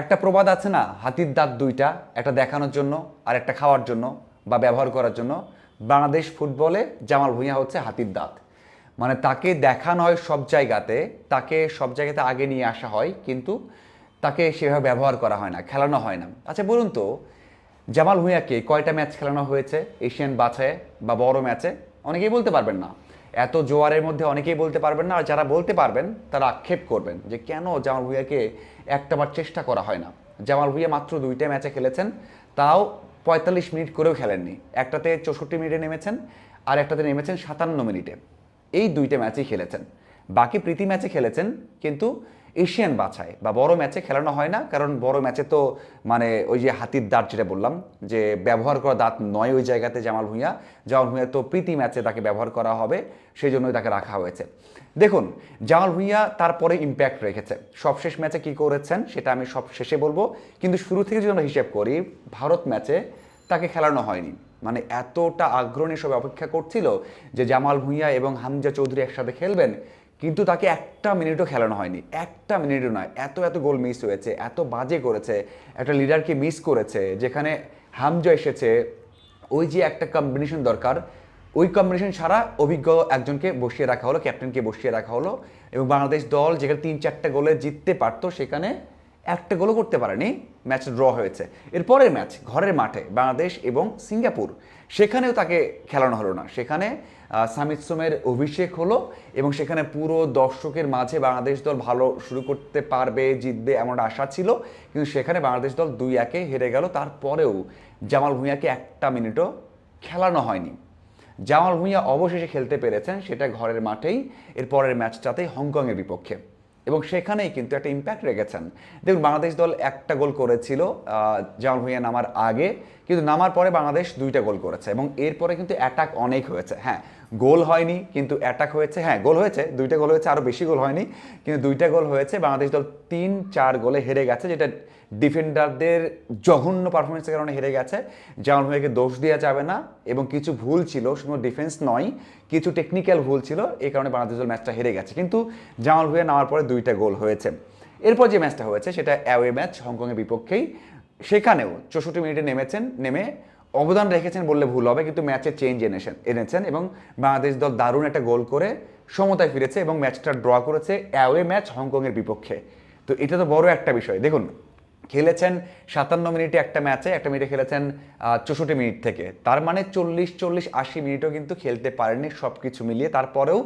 একটা প্রবাদ আছে না, হাতির দাঁত দুইটা, একটা দেখানোর জন্য আর একটা খাওয়ার জন্য বা ব্যবহার করার জন্য। বাংলাদেশ ফুটবলে জামাল ভুঁইয়া হচ্ছে হাতির দাঁত। মানে তাকে দেখানো হয় সব জায়গাতে, তাকে সব জায়গাতে আগে নিয়ে আসা হয়, কিন্তু তাকে সেভাবে ব্যবহার করা হয় না, খেলানো হয় না। আচ্ছা বলুন তো, জামাল ভুঁইয়াকে কয়টা ম্যাচ খেলানো হয়েছে এশিয়ান বাছায় বা বড় ম্যাচে? অনেকেই বলতে পারবেন না। এত জোয়ারের মধ্যে অনেকেই বলতে পারবেন না, আর যারা বলতে পারবেন, তারা আক্ষেপ করবেন যে কেন জামাল ভুইয়াকে একটাবার চেষ্টা করা হয় না? জামাল ভুইয়া মাত্র দুইটা ম্যাচে খেলেছেন, তাও পঁয়তাল্লিশ মিনিট করেও খেলেননি। একটাতে চৌষট্টি মিনিটে নেমেছেন, আর একটাতে নেমেছেন সাতান্ন মিনিটে। এই দুইটা ম্যাচেই খেলেছেন। বাকি প্রীতি ম্যাচে খেলেছেন, কিন্তু এশিয়ান বাছায় বা বড় ম্যাচে খেলানো হয় না, কারণ বড় ম্যাচে তো মানে ওই যে হাতির দাঁত যেটা বললাম, যে ব্যবহার করা দাঁত নয় ওই জায়গাতে জামাল ভুঁইয়া জামাল ভুঁইয়া তো প্রীতি ম্যাচে তাকে ব্যবহার করা হবে, সেই জন্যই তাকে রাখা হয়েছে। দেখুন, জামাল ভুঁইয়া তারপরে ইম্প্যাক্ট রেখেছে। সবশেষ ম্যাচে কি করেছেন সেটা আমি সব শেষে বলব, কিন্তু শুরু থেকে যদি আমরা হিসেব করি, ভারত ম্যাচে তাকে খেলানো হয়নি। মানে এতটা আগ্রহী সবাই অপেক্ষা করছিল যে জামাল ভুঁইয়া এবং হামজা চৌধুরী একসাথে খেলবেন কিন্তু তাকে একটা মিনিটও খেলানো হয়নি। একটা মিনিটও নয়। এত এত গোল মিস হয়েছে, এত বাজে করেছে, একটা লিডারকে মিস করেছে, যেখানে হামজা এসেছে। ওই যে একটা কম্বিনেশন দরকার, ওই কম্বিনেশন ছাড়া অভিজ্ঞ একজনকে বসিয়ে রাখা হলো ক্যাপ্টেনকে বসিয়ে রাখা হলো এবং বাংলাদেশ দল যেখানে তিন চারটা গোলে জিততে পারতো, সেখানে একটা গোলও করতে পারেনি। ম্যাচ ড্র হয়েছে। এরপরের ম্যাচ ঘরের মাঠে বাংলাদেশ এবং সিঙ্গাপুর। সেখানেও তাকে খেলানো হলো না। সেখানে সামিত সোমের অভিষেক হলো এবং সেখানে পুরো দর্শকের মাঝে বাংলাদেশ দল ভালো শুরু করতে পারবে, জিতবে এমন আশা ছিল। কিন্তু সেখানে বাংলাদেশ দল দুই একে হেরে গেল। তারপরেও জামাল ভুঁইয়াকে একটা মিনিটও খেলানো হয়নি। জামাল ভুঁইয়া অবশেষে খেলতে পেরেছেন, সেটা ঘরের মাঠেই, এর পরের ম্যাচটাতেই হংকংয়ের বিপক্ষে। এবং সেখানেই কিন্তু একটা ইম্প্যাক্ট রেখেছেন। দেখুন, বাংলাদেশ দল একটা গোল করেছিল জামাল ভুঁইয়া নামার আগে, কিন্তু নামার পরে বাংলাদেশ দুইটা গোল করেছে এবং এরপরে কিন্তু অ্যাটাক অনেক হয়েছে। হ্যাঁ গোল হয়নি, কিন্তু অ্যাটাক হয়েছে। হ্যাঁ গোল হয়েছে, দুইটা গোল হয়েছে আরও বেশি গোল হয়নি, কিন্তু দুইটা গোল হয়েছে। বাংলাদেশ দল তিন, চার গোলে হেরে গেছে, যেটা ডিফেন্ডারদের জঘন্য পারফরমেন্সের কারণে হেরে গেছে। জামাল ভুঁইয়াকে দোষ দেওয়া যাবে না, এবং কিছু ভুল ছিল শুধু ডিফেন্স নয়, কিছু টেকনিক্যাল ভুল ছিল এই কারণে বাংলাদেশ দল ম্যাচটা হেরে গেছে। কিন্তু জামাল ভুঁইয়া নামার পরে দুইটা গোল হয়েছে। এরপর যে ম্যাচটা হয়েছে, সেটা অ্যাওয়ে ম্যাচ হংকংয়ের বিপক্ষেই। সেখানেও চৌষট্টি মিনিটে নেমেছেন, নেমে অবদান রেখেছেন বললে ভুল হবে, কিন্তু ম্যাচে চেঞ্জ এনেছেন এনেছেন এবং বাংলাদেশ দল দারুণ একটা গোল করে সমতায় ফিরেছে এবং ম্যাচটা ড্র করেছে অ্যাওয়ে ম্যাচ হংকংয়ের বিপক্ষে। তো এটা তো বড় একটা বিষয়। দেখুন, খেলেছেন সাতান্ন মিনিটে একটা ম্যাচে, একটা মিনিটে খেলেছেন চৌষট্টি মিনিট থেকে। তার মানে চল্লিশ চল্লিশ, আশি মিনিটও কিন্তু খেলতে পারেননি সব কিছু মিলিয়ে। তারপরেও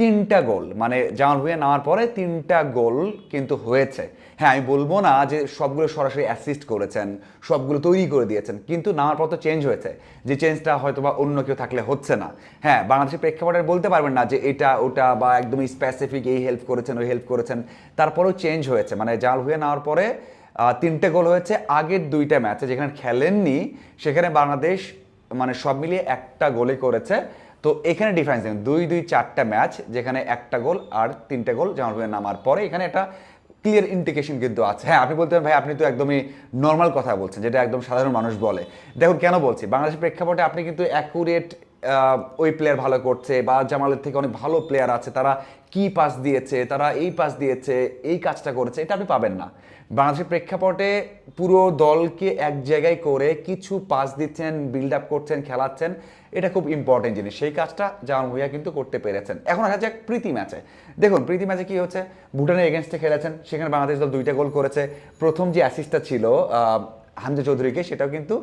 তিনটা গোল। মানে জামাল ভুঁইয়া নামার পরে তিনটা গোল কিন্তু হয়েছে। হ্যাঁ আমি বলব না যে সবগুলো সরাসরি অ্যাসিস্ট করেছেন, সবগুলো তৈরি করে দিয়েছেন, কিন্তু নামার পর তো চেঞ্জ হয়েছে। যে চেঞ্জটা হয়তো বা অন্য কেউ থাকলে হচ্ছে না। হ্যাঁ বাংলাদেশের প্রেক্ষাপটে বলতে পারবেন না যে এটা, ওটা বা একদমই স্পেসিফিক এই হেল্প করেছেন, ওই হেল্প করেছেন। তারপরেও চেঞ্জ হয়েছে। মানে জামাল ভুঁইয়া নেওয়ার পরে তিনটে গোল হয়েছে। আগের দুইটা ম্যাচে যেখানে খেলেননি, সেখানে বাংলাদেশ মানে সব মিলিয়ে একটা গোলে করেছে। তো এখানে ডিফারেন্স দেখুন, দুই দুই, চারটা ম্যাচ যেখানে একটা গোল আর তিনটা গোল জামাল ভুঁইয়া নামার পরে, এখানে একটা ক্লিয়ার ইন্ডিকেশন কিন্তু আছে। হ্যাঁ আপনি বলতে ভাই, আপনি তো একদমই নর্মাল কথা বলছেন, যেটা একদম সাধারণ মানুষ বলে। দেখুন, কেন বলছি? বাংলাদেশের প্রেক্ষাপটে আপনি কিন্তু অ্যাকুরেট ওই প্লেয়ার ভালো করছে বা জামালের থেকে অনেক ভালো প্লেয়ার আছে, তারা কি পাস দিয়েছে, তারা এই পাস দিয়েছে, এই কাজটা করেছে, এটা আপনি পাবেন না। বাংলাদেশের প্রেক্ষাপটে পুরো দলকে এক জায়গায় করে কিছু পাস দিচ্ছেন বিল্ড আপ করছেন, খেলাচ্ছেন, এটা খুব ইম্পর্টেন্ট জিনিস। সেই কাজটা জামান ভুইয়া কিন্তু করতে পেরেছেন। এখন আসা যাক প্রীতি ম্যাচে। দেখুন, প্রীতি ম্যাচে কী হচ্ছে? ভুটানের এগেনস্টে খেলেছেন, সেখানে বাংলাদেশ দল দুইটা গোল করেছে। প্রথম যে অ্যাসিস্টটা ছিল হামজা চৌধুরীকে, সেটাও কিন্তু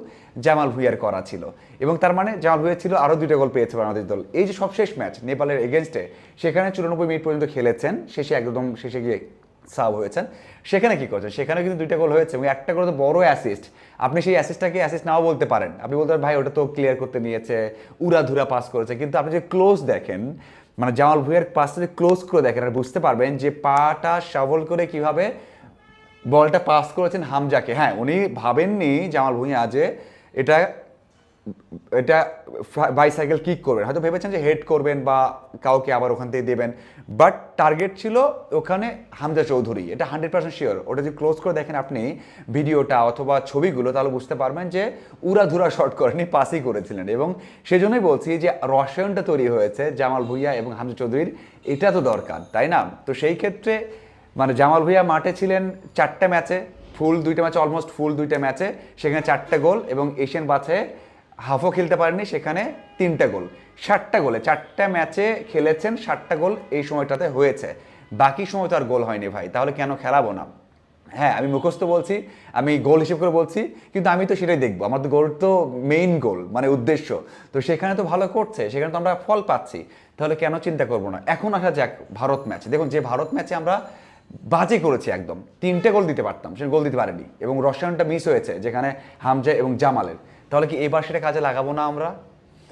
জামাল ভুইয়ার করা ছিল। এবং তার মানে জামাল ভুইয়া ছিল আরও দুইটা গোল পেয়েছে বাংলাদেশ দল। এই যে সবশেষ ম্যাচ নেপালের এগেনস্টে সেখানে চুরানব্বই মিনিট পর্যন্ত খেলেছেন, শেষে একদম শেষে গিয়ে সাব হয়েছেন। সেখানে কি করছেন? সেখানে কিন্তু দুইটা গোল হয়েছে এবং একটা করে তো বড় অ্যাসিস্ট আপনি সেই অ্যাসিস্টটাকে অ্যাসিস্ট নাও বলতে পারেন। আপনি বলতে পারেন, ভাই, ওটা তো ক্লিয়ার করতে নিয়েছে, উড়াধুরা পাস করেছে। কিন্তু আপনি যে ক্লোজ দেখেন মানে জামাল ভুইয়ার পাসটা যদি ক্লোজ করে দেখেন আর বুঝতে পারবেন যে পাটা সবল করে কীভাবে বলটা পাস করেছেন হামজাকে। হ্যাঁ উনি ভাবেননি জামাল ভুঁইয়া যে এটা এটা বাইসাইকেল কিক করবেন। হয়তো ভেবেছেন যে হেড করবেন বা কাউকে আবার ওখান থেকে দেবেন। বাট টার্গেট ছিল ওখানে হামজা চৌধুরী। এটা হান্ড্রেড পার্সেন্ট শিওর ওটা যদি ক্লোজ করে দেখেন আপনি ভিডিওটা অথবা ছবিগুলো, তাহলে বুঝতে পারবেন যে উড়াধুরা শর্ট করেনি পাসই করেছিলেন। এবং সেজন্যই বলছি যে রসায়নটা তৈরি হয়েছে জামাল ভুইয়া এবং হামজা চৌধুরীর। এটা তো দরকার, তাই না? তো সেই ক্ষেত্রে মানে জামাল ভুইয়া মাঠে ছিলেন চারটে ম্যাচে, ফুল দুইটা ম্যাচে অলমোস্ট ফুল দুইটা ম্যাচে, সেখানে চারটে গোল এবং এশিয়ান বাছে হাফও খেলতে পারেননি, সেখানে তিনটা গোল। ষাটটা গোলে, চারটা ম্যাচে খেলেছেন ষাটটা গোল এই সময়টাতে হয়েছে। বাকি সময় তো আর গোল হয়নি ভাই, তাহলে কেন খেলাবো না? হ্যাঁ আমি মুখস্থ বলছি, আমি গোল হিসেব করে বলছি, কিন্তু আমি তো সেটাই দেখব। আমার তো গোল তো মেইন গোল মানে উদ্দেশ্য। তো সেখানে তো ভালো করছে, সেখানে তো আমরা ফল পাচ্ছি। তাহলে কেন চিন্তা করব না? এখন আসা যাক ভারত ম্যাচ। দেখুন, যে ভারত ম্যাচে আমরা বাজে করেছে একদম। তিনটে গোল দিতে পারতাম, সে গোল দিতে পারেনি। এবং রসায়নটা মিস হয়েছে, যেখানে হামজা এবং জামালের। তাহলে কি এবার সেটা কাজে লাগাবো না আমরা?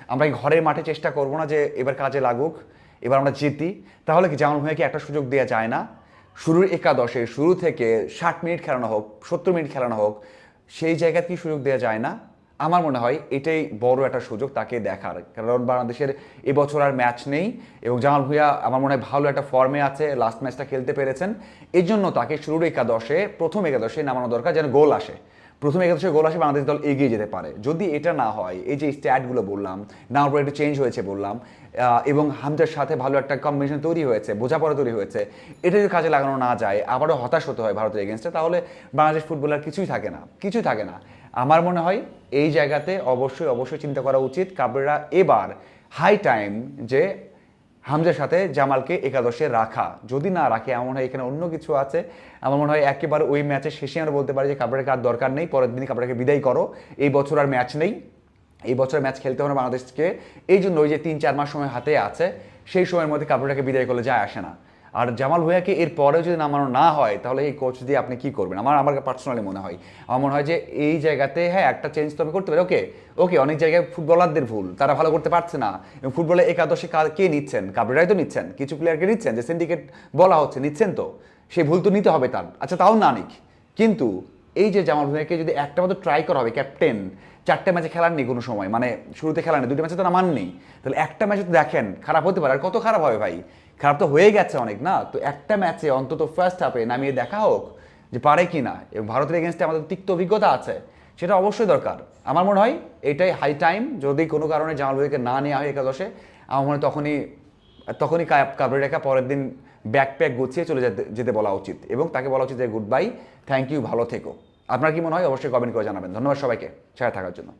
আমরা ঘরের মাঠে চেষ্টা করব না যে এবার কাজে লাগুক, এবার আমরা জিতি। তাহলে কি জামাল ভুঁইয়াকে একটা সুযোগ দেওয়া যায় না? শুরুর একাদশে, শুরু থেকে ষাট মিনিট খেলানো হোক, সত্তর মিনিট খেলানো হোক, সেই জায়গায় কি সুযোগ দেওয়া যায় না? আমার মনে হয় এটাই বড় একটা সুযোগ তাকে দেখার। কারণ বাংলাদেশের এবছর আর ম্যাচ নেই এবং জামাল ভুঁইয়া আমার মনে হয় ভালো একটা ফর্মে আছে লাস্ট ম্যাচটা খেলতে পেরেছেন। এই জন্য তাকে শুরুর একাদশে, প্রথম একাদশে নামানো দরকার যেন গোল আসে। প্রথম একাদশে গোল আসে বাংলাদেশ দল এগিয়ে যেতে পারে। যদি এটা না হয়, এই যে স্ট্যাটগুলো বললাম না পরে একটু চেঞ্জ হয়েছে বললাম এবং হামজার সাথে ভালো একটা কম্বিনেশন তৈরি হয়েছে, বোঝাপড়া তৈরি হয়েছে, এটা যদি কাজে লাগানো না যায়, আবারও হতাশ হতে হয় ভারতের এগেনস্টে তাহলে বাংলাদেশ ফুটবলার কিছুই থাকে না, কিছুই থাকে না। আমার মনে হয় এই জায়গাতে অবশ্যই অবশ্যই চিন্তা করা উচিত কাবরেরা এবার হাই টাইম যে হামজার সাথে জামালকে একাদশে রাখা। যদি না রাখে এমন হয় এখানে অন্য কিছু আছে। আমার মনে হয় একেবারে ওই ম্যাচের শেষে আমরা বলতে পারি যে কাবরেকে আর দরকার নেই, পরের দিনই কাবরেকে বিদায় করো। এই বছর আর ম্যাচ নেই। এই বছর ম্যাচ খেলতে হবে বাংলাদেশকে এই জন্য ওই যে তিন, চার মাস সময় হাতে আছে, সেই সময়ের মধ্যে কাবরেটাকে বিদায় করলে যায় আসে না। আর জামাল ভুঁইয়াকে এর পরেও যদি নামানো না হয়, তাহলে এই কোচ দিয়ে আপনি কি করবেন? আমার আমার পার্সোনালি মনে হয়। আমার মনে হয় যে এই জায়গাতে হ্যাঁ একটা চেঞ্জ তো আমি করতে পারি। ওকে ওকে অনেক জায়গায় ফুটবলারদের ভুল। তারা ভালো করতে পারছে না। এবং ফুটবলে একাদশে কা- কে নিচ্ছেন? কাবরেরাই তো নিচ্ছেন। কিছু প্লেয়ারকে নিচ্ছেন। যে সিন্ডিকেট বলা হচ্ছে, নিচ্ছেন তো। সেই ভুল তো নিতে হবে তার। আচ্ছা তাও না নিক। কিন্তু এই যে জামাল ভুঁইয়াকে যদি একটা মতো ট্রাই করা হবে ক্যাপ্টেন চারটে ম্যাচে খেলাননি কোনো সময় মানে শুরুতে খেলার নেই, দুটো ম্যাচে তো নামাননি তাহলে একটা ম্যাচে তো দেখেন, খারাপ হতে পারে। আর কত খারাপ হবে ভাই? খারাপ তো হয়ে গেছে অনেক, না? তো একটা ম্যাচে অন্তত ফার্স্ট হাফে নামিয়ে দেখা হোক যে পারে কি না। ভারতের এগেনস্টে আমাদের তিক্ত অভিজ্ঞতা আছে, সেটা অবশ্যই দরকার। আমার মনে হয় এটাই হাই টাইম যদি কোনো কারণে জামাল ভাইকে না নেওয়া হয় একাদশে, আমার মনে হয় তখনই তখনই কাবরে রেখা পরের দিন ব্যাকপ্যাক গুছিয়ে চলে যেতে বলা উচিত এবং তাকে বলা উচিত যে, গুড বাই, থ্যাংক ইউ, ভালো থেকো। আপনার কি মনে হয়? অবশ্যই কমেন্ট করে জানাবেন। ধন্যবাদ সবাইকে। ছায়া থাকার জন্য।